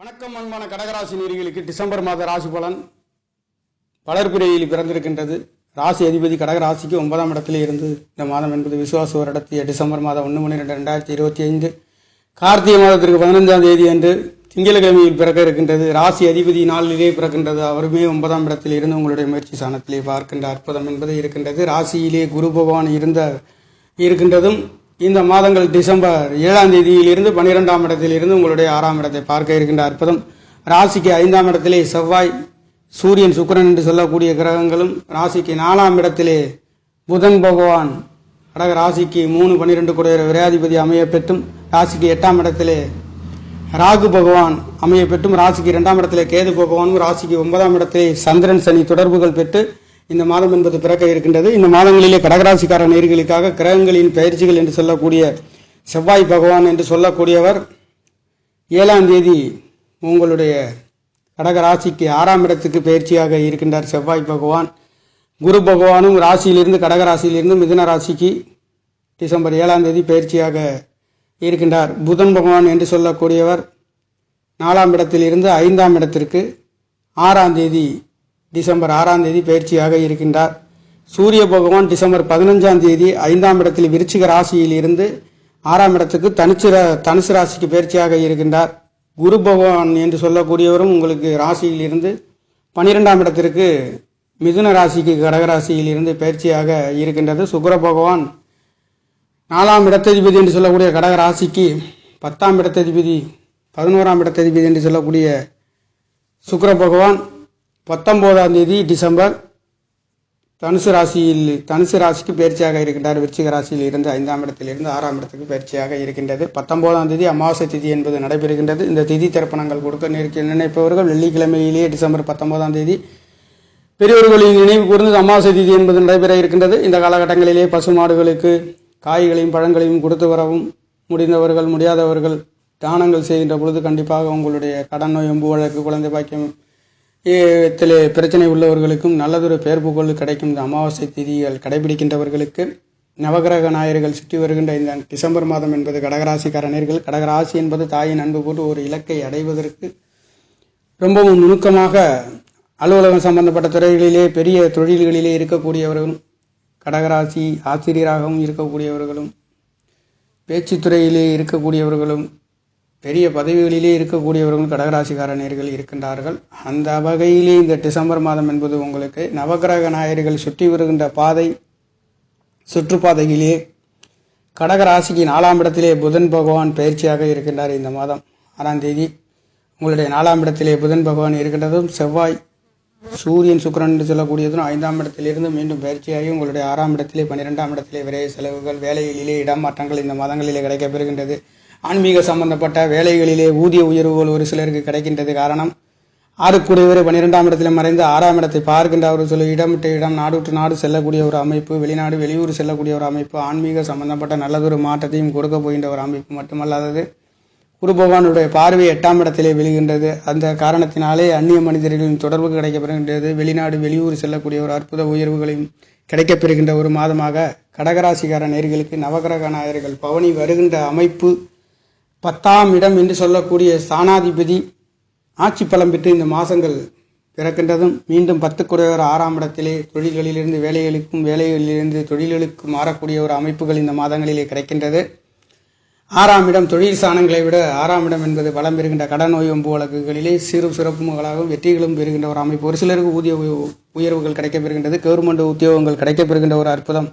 வணக்கம் அன்பான கடகராசி நேர்களுக்கு டிசம்பர் மாத ராசி பலன் வளர்பிறையில் பிறந்திருக்கின்றது. ராசி அதிபதி கடகராசிக்கு ஒன்பதாம் இடத்தில் இருந்து இந்த மாதம் என்பது விசுவாச வருடத்திய டிசம்பர் மாதம் ஒன்று மணி ரெண்டு ரெண்டாயிரத்தி இருபத்தி ஐந்து. கார்த்திகை மாதத்திற்கு பதினைஞ்சாம் தேதி அன்று திங்கட்கிழமையில் பிறக்க இருக்கின்றது. ராசி அதிபதி நாளிலே பிறக்கின்றது. அவருமே ஒன்பதாம் இடத்தில் இருந்து உங்களுடைய முயற்சி சாணத்திலே பார்க்கின்ற அற்புதம் என்பது இருக்கின்றது. ராசியிலே குரு பகவான் இருந்த இருக்கின்றதும் இந்த மாதங்கள் டிசம்பர் ஏழாம் தேதியிலிருந்து பன்னிரெண்டாம் இடத்திலிருந்து உங்களுடைய ஆறாம் இடத்தை பார்க்க இருக்கின்ற அற்புதம். ராசிக்கு ஐந்தாம் இடத்திலே செவ்வாய் சூரியன் சுக்கிரன் என்று சொல்லக்கூடிய கிரகங்களும் ராசிக்கு நாலாம் இடத்திலே புதன் பகவான் கடக ராசிக்கு மூணு பன்னிரெண்டு கூடிய விரையாதிபதி அமைய பெற்றும் ராசிக்கு எட்டாம் இடத்திலே ராகு பகவான் அமைய பெற்றும் ராசிக்கு இரண்டாம் இடத்திலே கேது பகவானும் ராசிக்கு ஒன்பதாம் இடத்திலே சந்திரன் சனி தொடர்புகள் பெற்று இந்த மாதம் என்பது பிறக்க இருக்கின்றது. இந்த மாதங்களிலே கடகராசிக்கார நேர்களுக்காக கிரகங்களின் பயிற்சிகள் என்று சொல்லக்கூடிய செவ்வாய் பகவான் என்று சொல்லக்கூடியவர் ஏழாம் தேதி உங்களுடைய கடகராசிக்கு ஆறாம் இடத்துக்கு பயிற்சியாக இருக்கின்றார் செவ்வாய் பகவான். குரு பகவானும் ராசியிலிருந்து கடகராசியிலிருந்து மிதுன ராசிக்கு டிசம்பர் ஏழாம் தேதி பயிற்சியாக இருக்கின்றார். புதன் பகவான் என்று சொல்லக்கூடியவர் நாலாம் இடத்தில் இருந்து ஐந்தாம் இடத்திற்கு ஆறாம் தேதி டிசம்பர் ஆறாம் தேதி பயிற்சியாக இருக்கின்றார். சூரிய பகவான் டிசம்பர் பதினஞ்சாம் தேதி ஐந்தாம் இடத்தில் விருச்சிக ராசியில் இருந்து ஆறாம் இடத்துக்கு தனுச்சு தனுசு ராசிக்கு பயிற்சியாக இருக்கின்றார். குரு பகவான் என்று சொல்லக்கூடியவரும் உங்களுக்கு ராசியில் இருந்து பன்னிரெண்டாம் இடத்திற்கு மிதுன ராசிக்கு கடகராசியில் இருந்து பயிற்சியாக இருக்கின்றது. சுக்கர பகவான் நாலாம் இடத்ததிபதி என்று சொல்லக்கூடிய கடக ராசிக்கு பத்தாம் இடத்ததிபதி பதினோராம் இடத்ததிபதி என்று சொல்லக்கூடிய சுக்கர பகவான் பத்தொம்போதாம் தேதி டிசம்பர் தனுசு ராசியில் தனுசு ராசிக்கு பயிற்சியாக இருக்கின்றார். விருச்சிக ராசியில் இருந்து ஐந்தாம் இடத்திலிருந்து ஆறாம் இடத்துக்கு பயிற்சியாக இருக்கின்றது. பத்தொன்பதாம் தேதி அமாவாசை திதி என்பது நடைபெறுகின்றது. இந்த திதி திறப்பணங்கள் கொடுக்க நினைக்க- நினைப்பவர்கள் வெள்ளிக்கிழமையிலேயே டிசம்பர் பத்தொன்பதாம் தேதி பெரியவர்களின் நினைவு கூர்ந்து அமாவாசை திதி என்பது நடைபெற இருக்கின்றது. இந்த காலகட்டங்களிலே பசுமாடுகளுக்கு காய்களையும் பழங்களையும் கொடுத்து வரவும் முடிந்தவர்கள் முடியாதவர்கள் தானங்கள் செய்கின்ற பொழுது கண்டிப்பாக உங்களுடைய கடன் நோய் எம்பு வழக்கு குழந்தை பாக்கியம் பிரச்சனை உள்ளவர்களுக்கும் நல்லதொரு பெயர் புகழ் கிடைக்கும். இந்த அமாவாசை திதிகள் கடைபிடிக்கின்றவர்களுக்கு நவகிரக நாயர்கள் சுற்றி வருகின்ற இந்த டிசம்பர் மாதம் என்பது கடகராசிக்காரனர்கள். கடகராசி என்பது தாயின் அன்பு போட்டு ஒரு இலக்கை அடைவதற்கு ரொம்பவும் நுணுக்கமாக அலுவலகம் சம்பந்தப்பட்ட துறைகளிலே பெரிய தொழில்களிலே இருக்கக்கூடியவர்களும் கடகராசி ஆசிரியராகவும் இருக்கக்கூடியவர்களும் பேச்சுத்துறையிலே இருக்கக்கூடியவர்களும் பெரிய பதவிகளிலே இருக்கக்கூடியவர்களும் கடகராசிக்கார நேர்கள் இருக்கின்றார்கள். அந்த வகையிலே இந்த டிசம்பர் மாதம் என்பது உங்களுக்கு நவகிரக நாயர்கள் சுற்றி வருகின்ற பாதை சுற்றுப்பாதையிலே கடகராசிக்கு நாலாம் இடத்திலே புதன் பகவான் பயிற்சியாக இருக்கின்றார் இந்த மாதம் ஆறாம் தேதி. உங்களுடைய நாலாம் இடத்திலே புதன் பகவான் இருக்கின்றதும் செவ்வாய் சூரியன் சுக்கரன் என்று சொல்லக்கூடியதும் ஐந்தாம் இடத்திலிருந்து மீண்டும் பயிற்சியாகி உங்களுடைய ஆறாம் இடத்திலே பன்னிரெண்டாம் இடத்திலே விரைவு செலவுகள் வேலையிலே இடமாற்றங்கள் இந்த மாதங்களிலே கிடைக்கப்பெறுகின்றது ஆன்மீக சம்பந்தப்பட்ட வேலைகளிலே ஊதிய உயர்வுகள் ஒரு சிலருக்கு கிடைக்கின்றது காரணம். ஆறுக்குடையவர் பன்னிரெண்டாம் இடத்திலே மறைந்து ஆறாம் இடத்தை பார்க்கின்ற ஒரு சில இடம் விட்டு இடம் நாடு விட்டு நாடு செல்லக்கூடிய ஒரு அமைப்பு வெளிநாடு வெளியூர் செல்லக்கூடிய ஒரு அமைப்பு ஆன்மீக சம்பந்தப்பட்ட நல்லதொரு மாற்றத்தையும் கொடுக்க போகின்ற ஒரு அமைப்பு மட்டுமல்லாதது குரு பகவானுடைய பார்வை எட்டாம் இடத்திலே விழுகின்றது. அந்த காரணத்தினாலே அந்நிய மனிதர்களின் தொடர்பு கிடைக்கப்பெறுகின்றது. வெளிநாடு வெளியூர் செல்லக்கூடிய ஒரு அற்புத உயர்வுகளையும் கிடைக்கப்பெறுகின்ற ஒரு மாதமாக கடகராசிகார நேர்களுக்கு நவகிரக நாயர்கள் பவனி வருகின்ற அமைப்பு பத்தாம் இடம் என்று சொல்லக்கூடிய ஸ்தானாதிபதி ஆட்சி பலம் பெற்று இந்த மாதங்கள் பிறக்கின்றதும் மீண்டும் பத்து குறைவர் ஆறாம் இடத்திலே தொழில்களிலிருந்து வேலைகளுக்கும் வேலைகளிலிருந்து தொழில்களுக்கும் மாறக்கூடிய ஒரு அமைப்புகள் இந்த மாதங்களிலே கிடைக்கின்றது. ஆறாம் இடம் தொழில் சாணங்களை விட ஆறாம் இடம் என்பது பலம் பெறுகின்ற கடன் நோய் வம்பு வழக்குகளிலே சிறு சிறப்புகளாகவும் வெற்றிகளும் பெறுகின்ற ஒரு அமைப்பு. ஒரு சிலருக்கு ஊதிய உயர்வுகள் கிடைக்கப்பெறுகின்றது. கவர்மெண்ட் உத்தியோகங்கள் கிடைக்கப்பெறுகின்ற ஒரு அற்புதம்.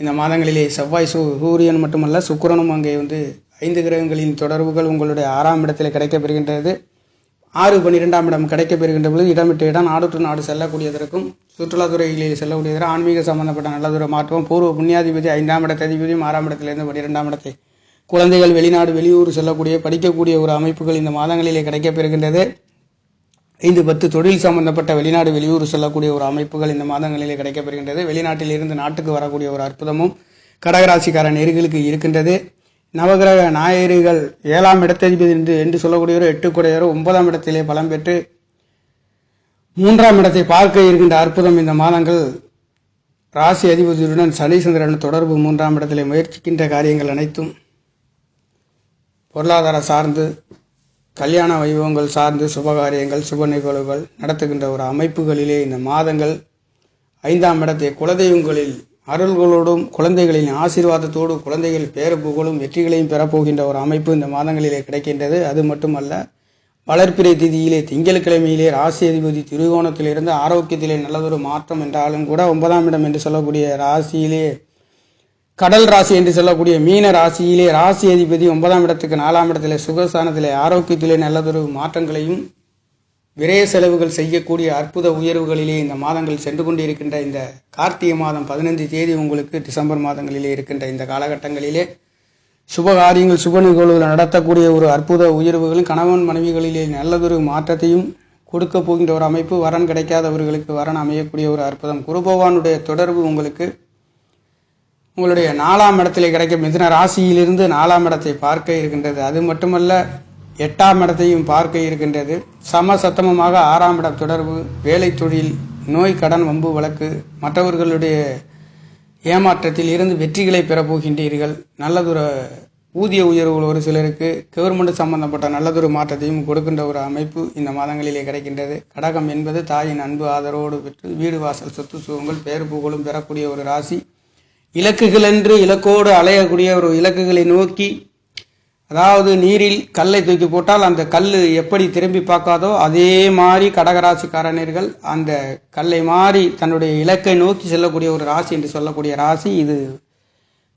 இந்த மாதங்களிலே செவ்வாய் சூ சூரியன் மட்டுமல்ல சுக்கரனும் அங்கே வந்து ஐந்து கிரகங்களின் தொடர்புகள் உங்களுடைய ஆறாம் இடத்தில் கிடைக்கப்பெறுகின்றது. ஆறு பன்னிரெண்டாம் இடம் கிடைக்கப்பெறுகின்ற பொழுது இடமிட்டு இடம் நாடு நாடு செல்லக்கூடியதற்கும் சுற்றுலாத்துறைகளில் செல்லக்கூடியதற்கு ஆன்மீக சம்பந்தப்பட்ட நல்லதொரு மாற்றம் பூர்வ புண்ணியாதிபதி ஐந்தாம் இடத்த அதிபதியும் ஆறாம் இடத்திலிருந்து பன்னிரெண்டாம் இடத்தை. குழந்தைகள் வெளிநாடு வெளியூர் செல்லக்கூடிய படிக்கக்கூடிய ஒரு அமைப்புகள் இந்த மாதங்களிலே கிடைக்கப்பெறுகின்றது. ஐந்து பத்து தொழில் சம்பந்தப்பட்ட வெளிநாடு வெளியூர் செல்லக்கூடிய ஒரு அமைப்புகள் இந்த மாதங்களிலே கிடைக்கப்பெறுகின்றது. வெளிநாட்டில் இருந்து நாட்டுக்கு வரக்கூடிய ஒரு அற்புதமும் கடகராசிக்கார நேர்களுக்கு இருக்கின்றது. நவகிரக நாயரிகள் ஏழாம் இடத்ததிபதி என்று என்று சொல்லக்கூடியவர் எட்டு குடையவர் ஒன்பதாம் இடத்திலே பலம் பெற்று மூன்றாம் இடத்தை பார்க்க இருக்கின்ற அற்புதம் இந்த மாதங்கள். ராசி அதிபதியுடன் சனீசந்திரன் தொடர்பு மூன்றாம் இடத்திலே முயற்சிக்கின்ற காரியங்கள் அனைத்தும். பொருளாதார சார்ந்து கல்யாண வைபவங்கள் சார்ந்து சுபகாரியங்கள் சுப நிகழ்வுகள் நடத்துகின்ற ஒரு அமைப்புகளிலே இந்த மாதங்கள் ஐந்தாம் இடத்தை குலதெய்வங்களில் அருள்களோடும் குழந்தைகளின் ஆசீர்வாதத்தோடு குழந்தைகள் பேர புகழும் வெற்றிகளையும் பெறப்போகின்ற ஒரு அமைப்பு இந்த மாதங்களிலே கிடைக்கின்றது. அது மட்டுமல்ல வளர்ப்பிறை திதியிலே திங்கட்கிழமையிலே ராசி அதிபதி திருகோணத்திலிருந்து ஆரோக்கியத்திலே நல்லதொரு மாற்றம் என்றாலும் கூட ஒன்பதாம் இடம் என்று சொல்லக்கூடிய ராசியிலே கடல் ராசி என்று சொல்லக்கூடிய மீன ராசியிலே ராசி அதிபதி ஒன்பதாம் இடத்துக்கு நாலாம் இடத்திலே சுகஸ்தானத்திலே ஆரோக்கியத்திலே நல்லதொரு மாற்றங்களையும் விரய செலவுகள் செய்யக்கூடிய அற்புத உயர்வுகளிலே இந்த மாதங்கள் சென்று கொண்டிருக்கின்ற இந்த கார்த்திகை மாதம் பதினைந்து தேதி உங்களுக்கு டிசம்பர் மாதங்களிலே இருக்கின்ற இந்த காலகட்டங்களிலே சுப காரியங்கள் சுப நிகழ்வுகள் நடத்தக்கூடிய ஒரு அற்புத உயர்வுகளும் கணவன் மனைவிகளிலே நல்லதொரு மாற்றத்தையும் கொடுக்க போகின்ற ஒரு அமைப்பு வரன் கிடைக்காதவர்களுக்கு வரன் அமையக்கூடிய ஒரு அற்புதம். குருபவானுடைய தொடர்பு உங்களுக்கு உங்களுடைய நாலாம் இடத்திலே கிடைக்கும். மிதுன ராசியிலிருந்து நாலாம் இடத்தை பார்க்க இருக்கின்றது. அது மட்டுமல்ல எட்டாம் இடத்தையும் பார்க்க இருக்கின்றது. சம சத்தமமாக ஆறாம் இடம் தொடர்பு வேலை தொழில் நோய் கடன் வம்பு வழக்கு மற்றவர்களுடைய ஏமாற்றத்தில் இருந்து வெற்றிகளை பெறப்போகின்றீர்கள் நல்லதொரு ஊதிய உயர்வுகள் ஒரு சிலருக்கு கவர்மெண்ட் சம்பந்தப்பட்ட நல்லதொரு மாற்றத்தையும் கொடுக்கின்ற ஒரு அமைப்பு இந்த மாதங்களிலே கிடைக்கின்றது. கடகம் என்பது தாயின் அன்பு ஆதரவோடு பெற்று வீடு வாசல் சொத்து சுகங்கள் பெயர் புகழும் பெறக்கூடிய ஒரு ராசி. இலக்குகள் என்று இலக்கோடு அலையக்கூடிய ஒரு இலக்குகளை நோக்கி அதாவது நீரில் கல்லை தூக்கி போட்டால் அந்த கல் எப்படி திரும்பி பார்க்காதோ அதே மாதிரி கடகராசிக்காரனர்கள் அந்த கல்லை மாறி தன்னுடைய இலக்கை நோக்கி செல்லக்கூடிய ஒரு ராசி என்று சொல்லக்கூடிய ராசி இது.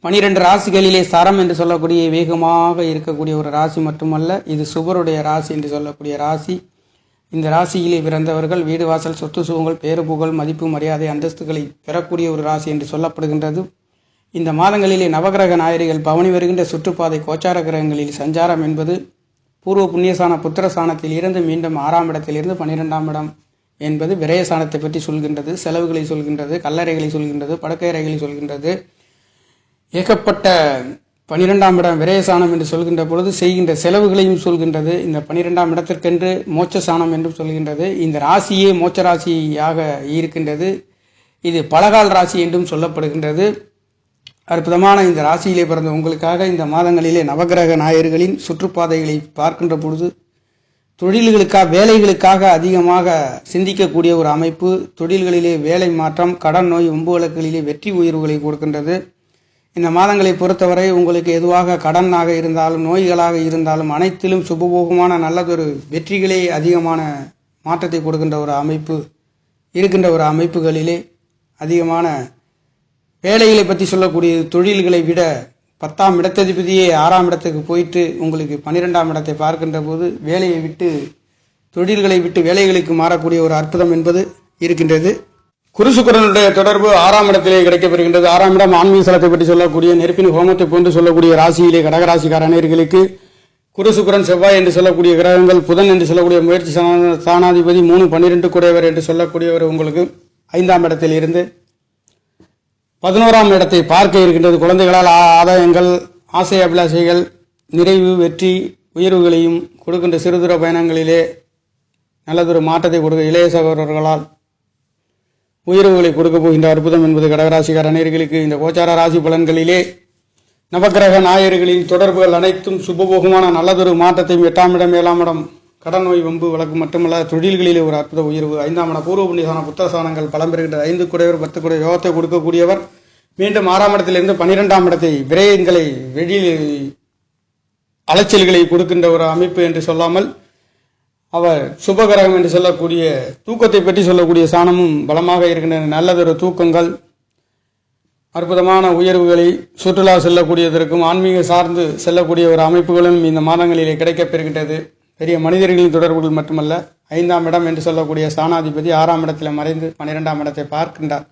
பனிரெண்டு ராசிகளிலே சரம் என்று சொல்லக்கூடிய வேகமாக இருக்கக்கூடிய ஒரு ராசி மட்டுமல்ல இது சுபருடைய ராசி என்று சொல்லக்கூடிய ராசி. இந்த ராசியிலே பிறந்தவர்கள் வீடு வாசல் சொத்து சுகங்கள் பேரு புகழ் மதிப்பு மரியாதை அந்தஸ்துகளை பெறக்கூடிய ஒரு ராசி என்று சொல்லப்படுகின்றது. இந்த மாதங்களிலே நவகிரக நாயரிகள் பவனி வருகின்ற சுற்றுப்பாதை கோச்சார கிரகங்களில் சஞ்சாரம் என்பது பூர்வ புண்ணியசான புத்திரசானத்தில் இருந்து மீண்டும் ஆறாம் இடத்திலிருந்து பன்னிரெண்டாம் இடம் என்பது விரயசானத்தை பற்றி சொல்கின்றது செலவுகளை சொல்கின்றது கல்லறைகளை சொல்கின்றது படுக்கையறைகளை சொல்கின்றது. ஏகப்பட்ட பனிரெண்டாம் இடம் விரயசானம் என்று சொல்கின்ற பொழுது செய்கின்ற செலவுகளையும் சொல்கின்றது. இந்த பனிரெண்டாம் இடத்திற்கென்று மோட்சசானம் என்றும் சொல்கின்றது. இந்த ராசியே மோட்ச ராசியாக இருக்கின்றது. இது பலகால் ராசி என்றும் சொல்லப்படுகின்றது. அற்புதமான இந்த ராசியிலே பிறந்த உங்களுக்காக இந்த மாதங்களிலே நவகிரக நாயர்களின் சுற்றுப்பாதைகளை பார்க்கின்ற பொழுது தொழில்களுக்காக வேலைகளுக்காக அதிகமாக சிந்திக்கக்கூடிய ஒரு அமைப்பு தொழில்களிலே வேலை மாற்றம் கடன் நோய் ஒம்பு வழக்குகளிலே வெற்றி உயர்வுகளை கொடுக்கின்றது. இந்த மாதங்களை பொறுத்தவரை உங்களுக்கு எதுவாக கடனாக இருந்தாலும் நோய்களாக இருந்தாலும் அனைத்திலும் சுபபோகமான நல்லதொரு வெற்றிகளே அதிகமான மாற்றத்தை கொடுக்கின்ற ஒரு அமைப்பு இருக்கின்ற ஒரு அமைப்புகளிலே அதிகமான வேலைகளை பற்றி சொல்லக்கூடிய தொழில்களை விட பத்தாம் இடத்ததிபதியே ஆறாம் இடத்துக்கு போயிட்டு உங்களுக்கு பன்னிரெண்டாம் இடத்தை பார்க்கின்ற போது வேலையை விட்டு தொழில்களை விட்டு வேலைகளுக்கு மாறக்கூடிய ஒரு அற்புதம் என்பது இருக்கின்றது. குருசுக்குரனுடைய தொடர்பு ஆறாம் இடத்திலே கிடைக்கப்பெறுகின்றது. ஆறாம் இடம் ஆன்மீக ஸ்தலத்தை பற்றி சொல்லக்கூடிய நெருப்பின் ஹோமத்தை போன்று சொல்லக்கூடிய ராசியிலே கடகராசிக்கார நேர்களுக்கு குருசுக்குரன் செவ்வாய் என்று சொல்லக்கூடிய கிரகங்கள் புதன் என்று சொல்லக்கூடிய முயற்சி ஸ்தான- ஸ்தானாதிபதி மூணு பன்னிரெண்டு குடையவர் என்று சொல்லக்கூடியவர் உங்களுக்கு ஐந்தாம் இடத்தில் இருந்து பதினோராம் இடத்தை பார்க்க இருக்கின்றது. குழந்தைகளால் ஆ- ஆதாயங்கள் ஆசை அபிலாஷைகள் நிறைவு வெற்றி உயர்வுகளையும் கொடுக்கின்ற சிறுதூர பயணங்களிலே நல்லதொரு மாற்றத்தை கொடுக்க இளைய சகோதரர்களால் உயர்வுகளை கொடுக்க போகின்ற அற்புதம் என்பது கடகராசிக்கார நேர்களுக்கு இந்த கோச்சார ராசி பலன்களிலே நவக்கிரக நாயர்களின் தொடர்புகள் அனைத்தும் சுபபோகமான நல்லதொரு மாற்றத்தையும் எட்டாம் இடம் ஏழாம் இடம் கடன் நோய் வம்பு வழக்கு மட்டுமல்ல தொழில்களிலே ஒரு அற்புத உயர்வு. ஐந்தாம் இடம் பூர்வ புண்ணியசான புத்தசானங்கள் பலம் பெறுகின்ற ஐந்து குடையவர் பத்து குடைய யோகத்தை கொடுக்கக்கூடியவர். மீண்டும் ஆறாம் இடத்திலிருந்து பன்னிரெண்டாம் இடத்தை விரயங்களை வெளியில் அலைச்சல்களை கொடுக்கின்ற ஒரு அமைப்பு என்று சொல்லாமல் அவர் சுபகிரகம் என்று சொல்லக்கூடிய தூக்கத்தை பற்றி சொல்லக்கூடிய சாணமும் பலமாக இருக்கின்றன. நல்லதொரு தூக்கங்கள் அற்புதமான உயர்வுகளை சுற்றுலா செல்லக்கூடியதற்கும் ஆன்மீக சார்ந்து செல்லக்கூடிய ஒரு அமைப்புகளும் இந்த மாதங்களிலே கிடைக்கப் பெறுகின்றது. பெரிய மனிதர்களின் தொடர்புகள் மட்டுமல்ல ஐந்தாம் இடம் என்று சொல்லக்கூடிய ஸ்தானாதிபதி ஆறாம் இடத்தில் மறைந்து பன்னிரெண்டாம் இடத்தை பார்க்கின்றார்.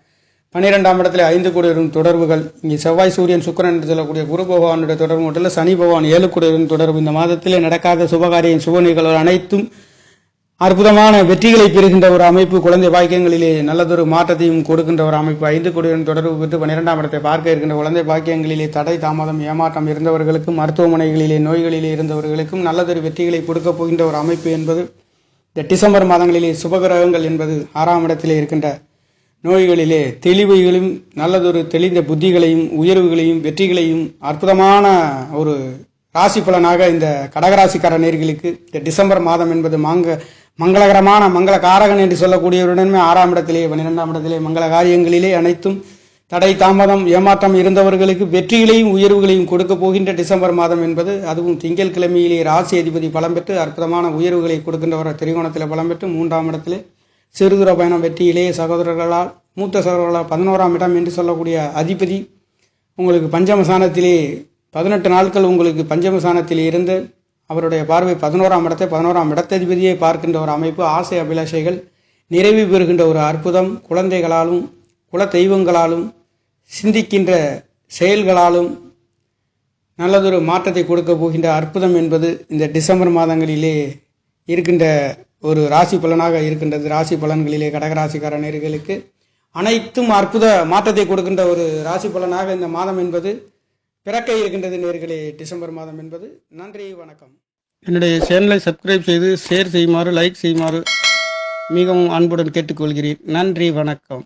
பன்னிரெண்டாம் இடத்துல ஐந்து கோடியின் தொடர்புகள் இங்கே செவ்வாய் சூரியன் சுக்கரன் என்று சொல்லக்கூடிய குரு பகவானுடைய தொடர்பு மட்டும் இல்லை சனி பகவான் ஏழு கோடியின் தொடர்பு. இந்த மாதத்திலே நடக்காத சுபகாரியின் சுப நிகழ்வுகள் அனைத்தும் அற்புதமான வெற்றிகளை பெறுகின்ற ஒரு அமைப்பு குழந்தை பாக்கியங்களிலே நல்லதொரு மாற்றத்தையும் கொடுக்கின்ற ஒரு அமைப்பு. ஐந்து கோடியுடன் தொடர்பு பெற்று பன்னிரெண்டாம் இடத்தை பார்க்க இருக்கின்ற குழந்தை பாக்கியங்களிலே தடை தாமதம் ஏமாற்றம் இருந்தவர்களுக்கும் மருத்துவமனைகளிலே நோய்களிலே இருந்தவர்களுக்கும் நல்லதொரு வெற்றிகளை கொடுக்க போகின்ற ஒரு அமைப்பு என்பது இந்த டிசம்பர் மாதங்களிலே சுபகிரகங்கள் என்பது ஆறாம் இடத்திலே இருக்கின்ற நோய்களிலே தெளிவுகளும் நல்லதொரு தெளிந்த புத்திகளையும் உயர்வுகளையும் வெற்றிகளையும் அற்புதமான ஒரு ராசி பலனாக இந்த கடகராசிக்கார நேர்களுக்கு இந்த டிசம்பர் மாதம் என்பது மாங்க மங்களகரமான மங்கள காரகன் என்று சொல்லக்கூடியவருடனே ஆறாம் இடத்திலே பன்னிரெண்டாம் இடத்திலே மங்கள காரியங்களிலே அனைத்தும் தடை தாமதம் ஏமாற்றம் இருந்தவர்களுக்கு வெற்றிகளையும் உயர்வுகளையும் கொடுக்க போகின்ற டிசம்பர் மாதம் என்பது அதுவும் திங்கள் கிழமையிலே ராசி அதிபதி பலம் பெற்று அற்புதமான உயர்வுகளை கொடுக்கின்றவர் திரிகோணத்தில் பலம் பெற்று மூன்றாம் இடத்திலே சிறுதூர பயணம் வெற்றி இளைய சகோதரர்களால் மூத்த சகோதரர்களால் பதினோராம் இடம் என்று சொல்லக்கூடிய அதிபதி. உங்களுக்கு பஞ்சமசானத்திலே பதினெட்டு நாட்கள் உங்களுக்கு பஞ்சமசானத்தில் இருந்து அவருடைய பார்வை பதினோராம் இடத்தை பதினோராம் இடத்ததிபதியை பார்க்கின்ற ஒரு அமைப்பு ஆசை அபிலாஷைகள் நிறைவு பெறுகின்ற ஒரு அற்புதம். குழந்தைகளாலும் குல தெய்வங்களாலும் சிந்திக்கின்ற செயல்களாலும் நல்லதொரு மாற்றத்தை கொடுக்க போகின்ற அற்புதம் என்பது இந்த டிசம்பர் மாதங்களிலே இருக்கின்ற ஒரு ராசி பலனாக இருக்கின்றது. ராசி பலன்களிலே கடகராசிக்கார நேர்களுக்கு அனைத்தும் அற்புத மாற்றத்தை கொடுக்கின்ற ஒரு ராசி பலனாக இந்த மாதம் என்பது பிறக்க இருக்கின்றது நேர்களே டிசம்பர் மாதம் என்பது. நன்றி வணக்கம். என்னுடைய சேனலை சப்ஸ்கிரைப் செய்து ஷேர் செய்யுமாறு லைக் செய்யுமாறு மிகவும் அன்புடன் கேட்டுக்கொள்கிறேன். நன்றி வணக்கம்.